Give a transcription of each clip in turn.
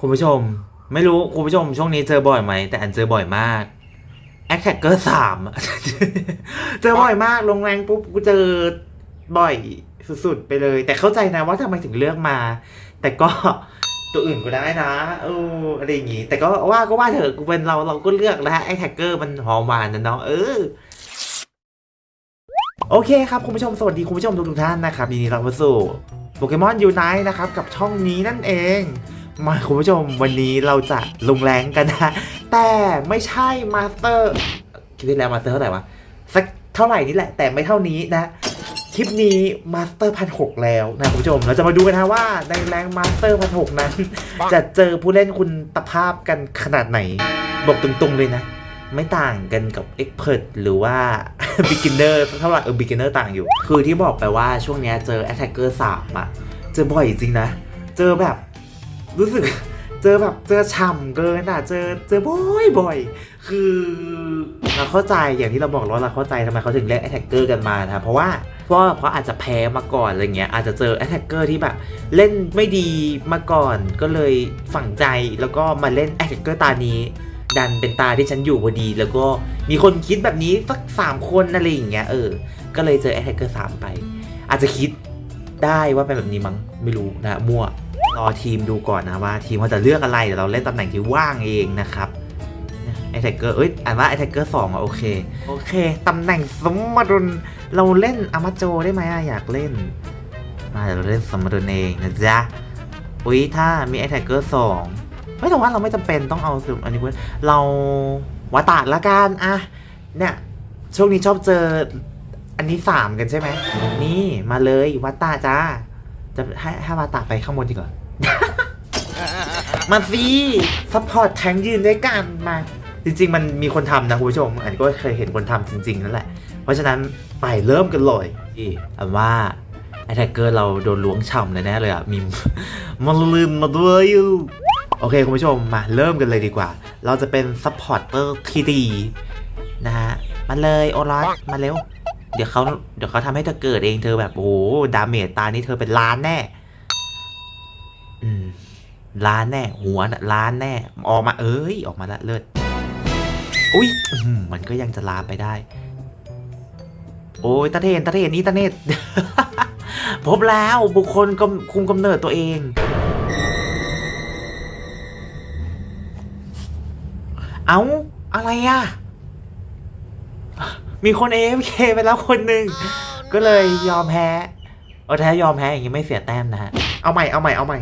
คุณผู้ชม ไม่รู้คุณผู้ชมช่วงนี้เจอบ่อยไหม แต่อันเจอบ่อยมากแอคแท็กเกอร์สามเจอบ่อยมากลงแรงปุ๊บกูเจอบ่อยสุดๆไปเลย แต่เข้าใจนะว่าทำไมถึงเลือกมา แต่ก็ตัวอื่นก็ได้นะเอออะไรอย่างงี้แต่ก็ว่าก็ว่าเถอะกูเป็นเราเราก็เลือกนะฮะไอ้แท็กเกอร์มันหอมหวานนะเนาะเออโอเคครับคุณผู้ชมสวัสดีคุณผู้ชมทุกท่านนะครับยินดีต้อนรับสู่โปเกมอนยูไนนะครับกับช่องนี้นั่นเอง มาคุณผู้ชมวันนี้เราจะลงแรงกันนะ แต่ไม่ใช่มาสเตอร์คิดได้แล้วมาสเตอร์เท่าไหร่วะสักเท่าไหร่นี่แหละ แต่ไม่เท่านี้นะ คลิปนี้มาสเตอร์พันหกแล้วนะคุณผู้ชม เราจะมาดูกันนะว่าในแรงมาสเตอร์พันหกนั้น จะเจอผู้เล่นคุณตภาพกันขนาดไหน บอกตรงๆเลยนะ ไม่ต่างกันกับ Expert หรือว่า Beginner เท่าไหร่เออ Beginner ต่างอยู่ คือที่บอกไปว่าช่วงเนี้ยเจอ Attacker 3อะเจอบ่อยจริงนะ เจอแบบ รู้สึกเจอแบบเจอฉ่ำเกินอะเจอเจอบ่อยบ่อยคือเราเข้าใจอย่างที่เราบอกแล้วเราเข้าใจทำไมเขาถึงเรียก Attacker กันมานะครับเพราะว่าเพราะเพราะอาจจะแพ้มาก่อนอะไรเงี้ยอาจจะเจอ Attacker ที่แบบเล่นไม่ดีมาก่อนก็เลยฝังใจแล้วก็มาเล่น Attacker ตานี้ดันเป็นตาที่ฉันอยู่พอดี แล้วก็มีคนคิดแบบนี้สักสามคนอะไรอย่างเงี้ยเออ ก็เลยเจอ Attacker 3ไป อาจจะคิดได้ว่าเป็นแบบนี้มั้งไม่รู้นะมั่ว รอทีมดูก่อนนะว่าทีมเขาจะเลือกอะไรเดี๋ยวเราเล่นตำแหน่งที่ว่างเองนะครับไอแท็กเกอร์เอ้ยอ่านว่าไอแท็กเกอร์สองอะโอเคโอเคตำแหน่งสมดุลเราเล่นอามาโจได้ไหมอะอยากเล่นมาเดี๋ยวเราเล่นสมดุลเองนะจ๊ะอุ้ยถ้ามีไอแท็กเกอร์สองไม่แต่ว่าเราไม่จำเป็นต้องเอาสุดอันนี้เว้ยเราวาตาดละกันอะเนี่ยช่วงนี้ชอบเจออันนี้สามกันใช่ไหมนี่มาเลยวาตาจ้าจะให้ให้วาตาไปข้างบนดีกว่า มาสิซัพพอร์ตแทงยืนด้วยกันมา จริง ๆ มันมีคนทำนะคุณผู้ชม อันนี้ก็เคยเห็นคนทำจริง ๆ นั่นแหละ เพราะฉะนั้นไปเริ่มกันเลยอีอันว่าไอแท็กเกอร์เราโดนล้วงฉ่ำแน่เลยอะมีมันลืมมาด้วยอยู่โอเคคุณผู้ชมมาเริ่มกันเลยดีกว่า เราจะเป็นซัพพอร์ตเตอร์ที่ดีนะฮะมาเลยโอรัสมาเร็ว เดี๋ยวเขาเดี๋ยวเขาทำให้เธอเกิดเองเธอแบบโอ้โหดาเมจตานี้เธอเป็นล้านแน่ อืมล้านแน่ หัวน่ะล้านแน่ ออกมาเอ้ย ออกมาละเลิศอุ้ยมันก็ยังจะลามไปได้ โอ้ยตาเทนตาเทนนี่ตาเนตพบแล้วบุคคลกคุมกำเนิดตัวเอง เอาอะไรอะ มีคน AFK ไปแล้วคนหนึ่ง ก็เลยยอมแพ้ เอาแท้ยอมแพ้อย่างนี้ไม่เสียแต้มนะฮะ เอาใหม่ เอาใหม่ เอาใหม่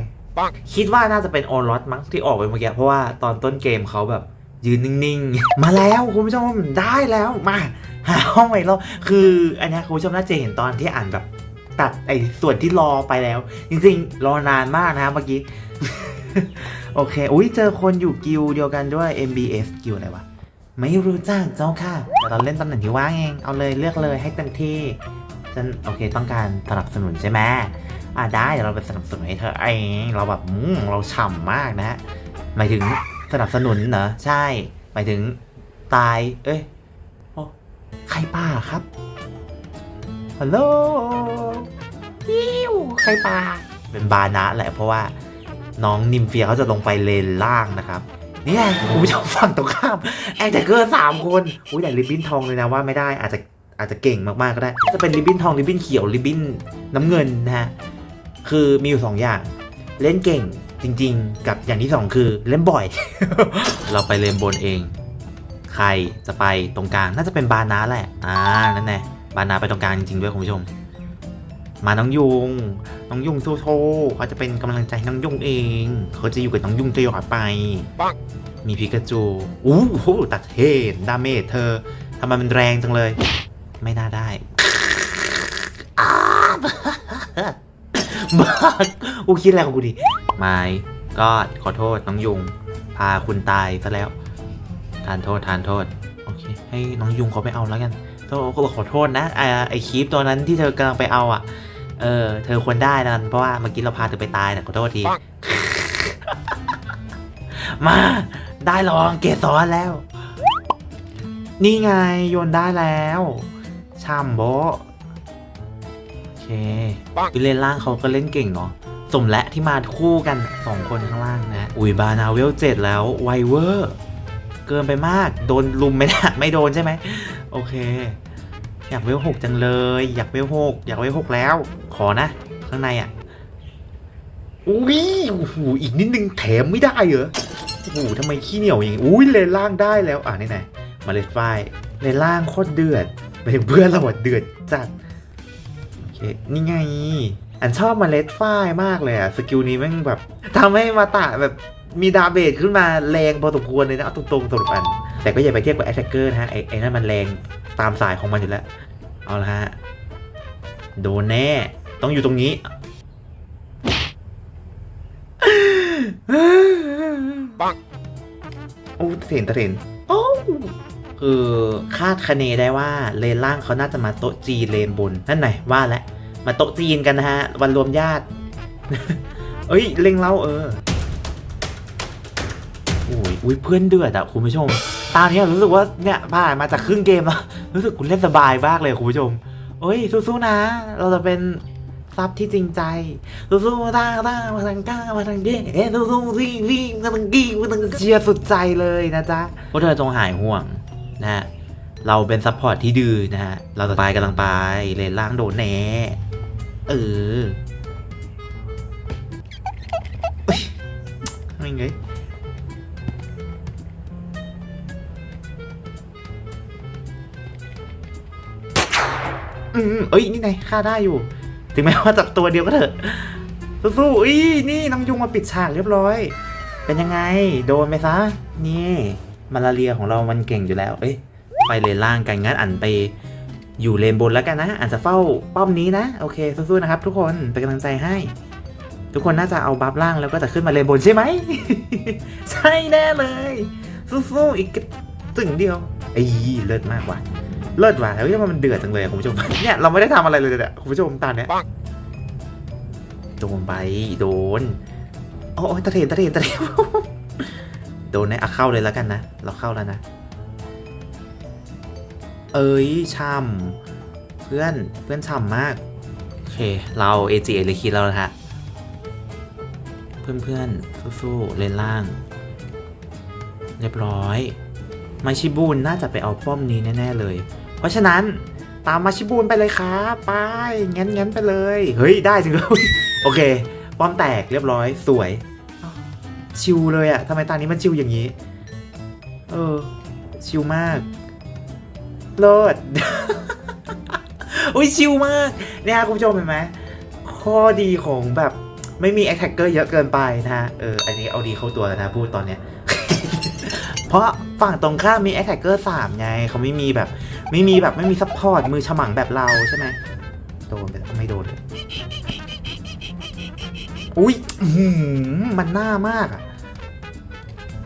คิดว่าน่าจะเป็นโอรสมั้งที่ออกไปเมื่อกี้เพราะว่าตอนต้นเกมเขาแบบยืนนิ่งๆ มาแล้วคุณผู้ชมได้แล้วมาหาห้องใหม่รอบคืออันนี้คุณผู้ชมน่าจะเห็นตอนที่อ่านแบบตัดไอ้ส่วนที่รอไปแล้ว จริงๆ รอนานมากนะเมื่อกี้ โอเค อุ้ยเจอคนอยู่กิลด์เดียวกันด้วย MBS กิลด์อะไรวะ ไม่รู้จักเจ้าค่ะแต่เราเล่นตำแหน่งที่ว่างเอง เอาเลยเลือกเลยให้เต็มที่ฉันโอเคต้องการสนับสนุนใช่ไหม อ่าได้เดี๋ยวเราไปสนับสนุนให้เธอเองเราแบบอืมเราฉ่ำมากนะฮะหมายถึงสนับสนุนเหรอใช่ หมายถึงตาย เอ้ยโอ้ใครป่าครับฮัลโหลยิวใครป่าเป็นบานะแหละเพราะว่าน้องนิมเฟียเขาจะลงไปเลนล่างนะครับนี่ไงคุณผู้ชมฝั่งตรงข้ามแองแจเกอร์สามคนอุ้ยแต่ริบบิ้นทองเลยนะว่าไม่ได้อาจจะอาจจะเก่งมากๆก็ได้ จะเป็นริบบิ้นทองริบบิ้นเขียวริบบิ้นน้ำเงินนะฮะ คือมีอยู่สองอย่าง เล่นเก่งจริง ๆ กับอย่างที่สองคือเล่นบ่อย เราไปเลนบนเอง ใครจะไปตรงกลางน่าจะเป็นบานาแหละ อ่า นั่นแน่บานาไปตรงกลางจริงๆด้วยคุณผู้ชม มาน้องยุง น้องยุงโซโซเขาจะเป็นกำลังใจให้น้องยุงเอง เขาจะอยู่กับน้องยุงตลอดไป มีพิกาจูอู้หูตัดเทนดาเมจเธอทำไมมันแรงจังเลย ไม่น่าได้อา บ้ากูคิดอะไรของกูดิไม่ก็ขอโทษน้องยุง พาคุณตายซะแล้ว ทานโทษทานโทษ โอเค ให้น้องยุงเขาไปเอาแล้วกันโทษขอโทษนะไอไอคลิปตัวนั้นที่เธอกำลังไปเอาอะ เออ เธอควรได้นั่นเพราะว่าเมื่อกี้เราพาเธอไปตายนะขอโทษที มา ได้ลองเกสรแล้ว นี่ไงโยนได้แล้วช่ำโบะโอเควิเลนล่างเขาก็เล่นเก่งเนาะสมและที่มาคู่กันสองคนข้างล่างนะ อุยบานาเวลเจ็ดแล้วไวเวอร์ เกินไปมาก โดนลุมไหมนะไม่โดนใช่ไหม โอเค อยากเวลหกจังเลย อยากเวลหกอยากเวลหกแล้ว ขอนะ ข้างในอะ อุ้ยโอ้โหอีกนิดนึงแถมไม่ได้เหรอโอ้โหทำไมขี้เหนียวอย่างงี้อุ้ยเลนล่างได้แล้ว อ่านี่ไหนมาเลดไฟเลนล่างโคตรเดือดไปถึงเพื่อนเราเดือดจัด เค นี่ไง อันชอบมาเลดไฟมากเลยอะสกิลนี้แม่งแบบทำให้มาตะแบบมีดาเบจขึ้นมาแรงพอสมควรเลยนะเอาตรงๆสำหรับอัน แต่ก็อย่าไปเทียบกับแอ t แทกเกอร์นะฮะไอ้ไอ้นั่นมันแรงตามสายของมันอยู่แล้ว เอาละฮะ โดนแน่ ต้องอยู่ตรงนี้ ปังโอ้ตะเถนตะเถนโอ้ คือคาดคะเนได้ว่าเลนล่างเขาน่าจะมาโต๊ะจีนเลนบน นั่นไหนว่าแล้วมาโต๊ะจีนกันนะฮะ วันรวมญาติ เอ้ยเล็งเราเออโอ้ยอุ้ยเพื่อนเดือดอะคุณผู้ชม ตามนี้รู้สึกว่าเนี่ยผ่านมาจากครึ่งเกมแล้วรู้สึกคุณเล่นสบายมากเลยคุณผู้ชมเอ้ยสู้ๆนะ เราจะเป็นซับที่จริงใจสู้ๆตาตามาทางก้ามาทางเย่เอ๊ะสู้ๆวิ่งวิ่งมาทางกี้มาทางเชียร์สุดใจเลยนะจ๊ะพวกเธอจงหายห่วง นะฮะเราเป็นซัพพอร์ตที่ดื้อนะฮะ เราจะไปกำลังไปเลนล่างโดนแน่เออไม่ไงอืมเอ้ย นี่ไงฆ่าได้อยู่ ถึงแม้ว่าจากตัวเดียวก็เถอะ สู้ๆอุ้ยนี่น้องยุงมาปิดฉากเรียบร้อย เป็นยังไง โดนไหมซะ นี่ มาลาเรียของเรามันเก่งอยู่แล้ว เอ้ย ไปเลนล่างกันงั้นอันไปอยู่เลนบนแล้วกันนะอันจะเฝ้าป้อมนี้นะ โอเคสู้ๆนะครับ ทุกคนเป็นกำลังใจให้ ทุกคนน่าจะเอาบัฟล่างแล้วก็จะขึ้นมาเลนบนใช่ไหม ใช่แน่เลย สู้ๆอีกตึงเดียวไอ้เลิศมากว่ะเลิศว่ะเฮ้ยมันเดือดจังเลยคุณผู้ชมเนี่ยเราไม่ได้ทำอะไรเลยเนี่ยคุณผู้ชมตอนเนี้ยโดนไปโดนโอ้ยตะเถนตะเถนตะเถน โดนเนี่ยเอาเข้าเลยแล้วกันนะ เราเข้าแล้วนะ เอ้ยช่ำเพื่อนเพื่อนช่ำมาก โอเค เราเอจีเอเลยคิดแล้วนะฮะ เพื่อนเพื่อนๆสู้ๆเลนล่าง เรียบร้อย มาชิบูนน่าจะไปเอาป้อมนี้แน่ ๆ เลย เพราะฉะนั้นตามมาชิบูนไปเลยครับไปงั้นงั้นไปเลย เฮ้ย ได้จริงด้วยโอเค ป้อมแตกเรียบร้อยสวย ชิวเลยอะทำไมตานี้มันชิวอย่างนี้ เออ ชิวมากเลิศอุ้ยชิวมากเนี่ยคุณผู้ชมเห็นไหมข้อดีของแบบไม่มีแอ t แทกเกอร์เยอะเกินไปนะฮะ เออ อันนี้เอาดีเข้าตัวแล้วนะพูดตอนเนี้ย เพราะฝั่งตรงข้ามมีแอ t แทกเกอร์สามไง เขาไม่มีแบบ ไม่มีแบบไม่มีซัพพอร์ตมือฉมังแบบเราใช่ไหมโดนแล้วไม่โดนเลย อุ้ยมันหน้ามากอะ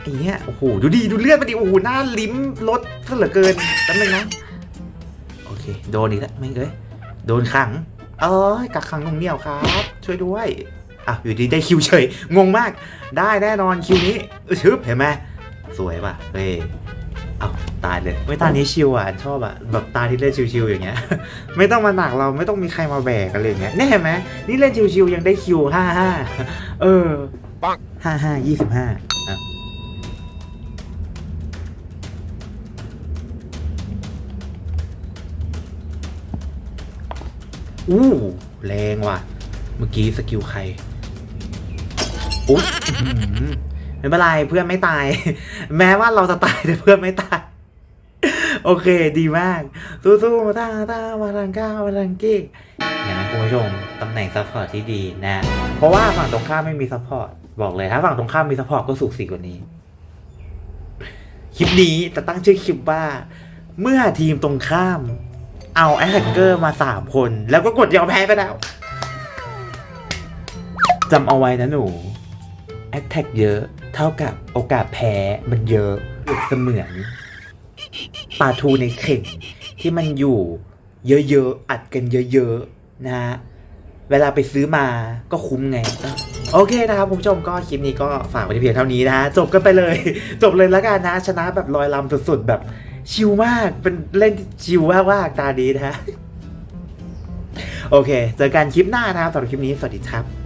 ไอ้เนี้ยโอ้โหดูดีดูเลือดมันดิโอ้โหหน้าลิ้มรถซะเหลือเกินแป๊บนึงนะโอเค โดนอีกแล้วไม่เอ้ยโดนขัง เอ้ยกักขังหนุ่งเหนียวครับ ช่วยด้วยอะอยู่ดีได้คิวเฉยงงมาก ได้แน่นอนคิวนี้เออชึบเห็นไหมสวยป่ะเฮ้ยเอาตายเลยไม่ตานี้ชิวอะชอบอะแบบตาที่เล่นชิวๆอย่างเงี้ย ไม่ต้องมาหนักเราไม่ต้องมีใครมาแบกอะไรอย่างเงี้ยนี่เห็นไหมนี่เล่นชิวๆยังได้คิวห้าห้าเออปังห้าห้ายี่สิบห้าอะ อู้แรงว่ะ เมื่อกี้สกิลใครอุ๊ยไม่เป็นไรเพื่อนไม่ตาย แม้ว่าเราจะตายแต่เพื่อนไม่ตาย โอเคดีมาก สู้ๆมาตาตามาทางก้าวมาทางกี้อย่างนั้นคุณผู้ชมตำแหน่งซัพพอร์ตที่ดีนะ เพราะว่าฝั่งตรงข้ามไม่มีซัพพอร์ตบอกเลยถ้าฝั่งตรงข้ามมีซัพพอร์ตก็สูสีกว่านี้ คลิปนี้จะตั้งชื่อคลิปว่า เมื่อทีมตรงข้าม เอาแอ t แทกเกอร์มาสามคน แล้วก็กดยอมแพ้ไปแล้วจำเอาไว้นะหนูแอ t แทกเยอะ เท่ากับโอกาสแพ้มันเยอะเปรียบเสมือนปลาทูในเข่งที่มันอยู่เยอะๆ อัดกันเยอะๆ นะฮะ เวลาไปซื้อมาก็คุ้มไง โอเคนะครับคุณผู้ชมก็คลิปนี้ก็ฝากไว้ที่เพียงเท่านี้นะจบกันไปเลย จบเลยแล้วกันนะ ชนะแบบลอยลำสุดๆ แบบ ชิลมาก เป็นเล่นชิลมากว่าตาดีนะฮะ โอเค เจอกันคลิปหน้านะครับสำหรับคลิปนี้ สวัสดีครับ